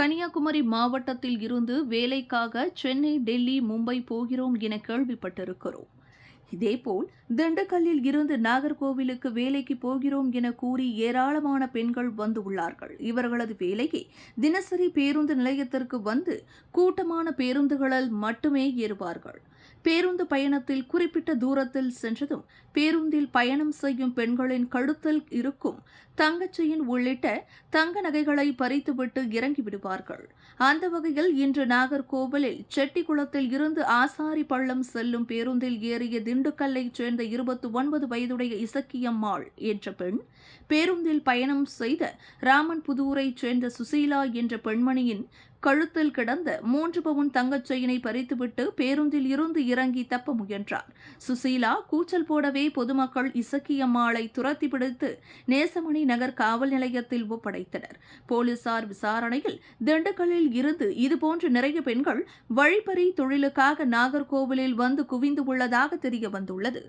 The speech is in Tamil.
கன்னியாகுமரி மாவட்டத்தில் இருந்து வேலைக்காக சென்னை டெல்லி மும்பை போகிறோம் என கேள்விப்பட்டிருக்கிறோம். இதேபோல் திண்டுக்கல்லில் இருந்து நாகர்கோவிலுக்கு வேலைக்கு போகிறோம் என கூறி ஏராளமான பெண்கள் வந்து உள்ளார்கள். இவர்களது வேலையை தினசரி பேருந்து நிலையத்திற்கு வந்து கூட்டமான பேருந்துகளில் மட்டுமே ஏறுவார்கள். பேருந்து பயணத்தில் குறிப்பிட்ட தூரத்தில் சென்றதும் பேருந்தில் பயணம் செய்யும் பெண்களின் கழுத்தில் இருக்கும் தங்கச்செயின் உள்ளிட்ட தங்க நகைகளை பறித்துவிட்டு இறங்கிவிடுவார்கள் அந்த வகையில் இன்று நாகர்கோவிலில் செட்டிக்குளத்தில் இருந்து ஆசாரி பள்ளம் செல்லும் பேருந்தில் ஏறிய திண்டுக்கல்லைச் சேர்ந்த இருபத்தி ஒன்பது வயதுடைய இசக்கியம்மாள் என்ற பெண் பேருந்தில் பயணம் செய்த ராமன் புதூரைச் சேர்ந்த சுசீலா என்ற பெண்மணியின் கழுத்தில் கிடந்த மூன்று பவுன் தங்கச் செயினை பறித்துவிட்டு பேருந்தில் இருந்து இருந்து இறங்கி தப்ப முயன்றார். சுசீலா கூச்சல் போடவே பொதுமக்கள் இசக்கியம்மாளை துரத்தி பிடித்து நேசமணி நகர் காவல் நிலையத்தில் ஒப்படைத்தனர். போலீசார் விசாரணையில் திண்டுக்கல்லில் இருந்து இதுபோன்ற நிறைய பெண்கள் வழிப்பறி தொழிலுக்காக நாகர்கோவிலில் வந்து குவிந்து உள்ளதாக தெரிய வந்துள்ளது.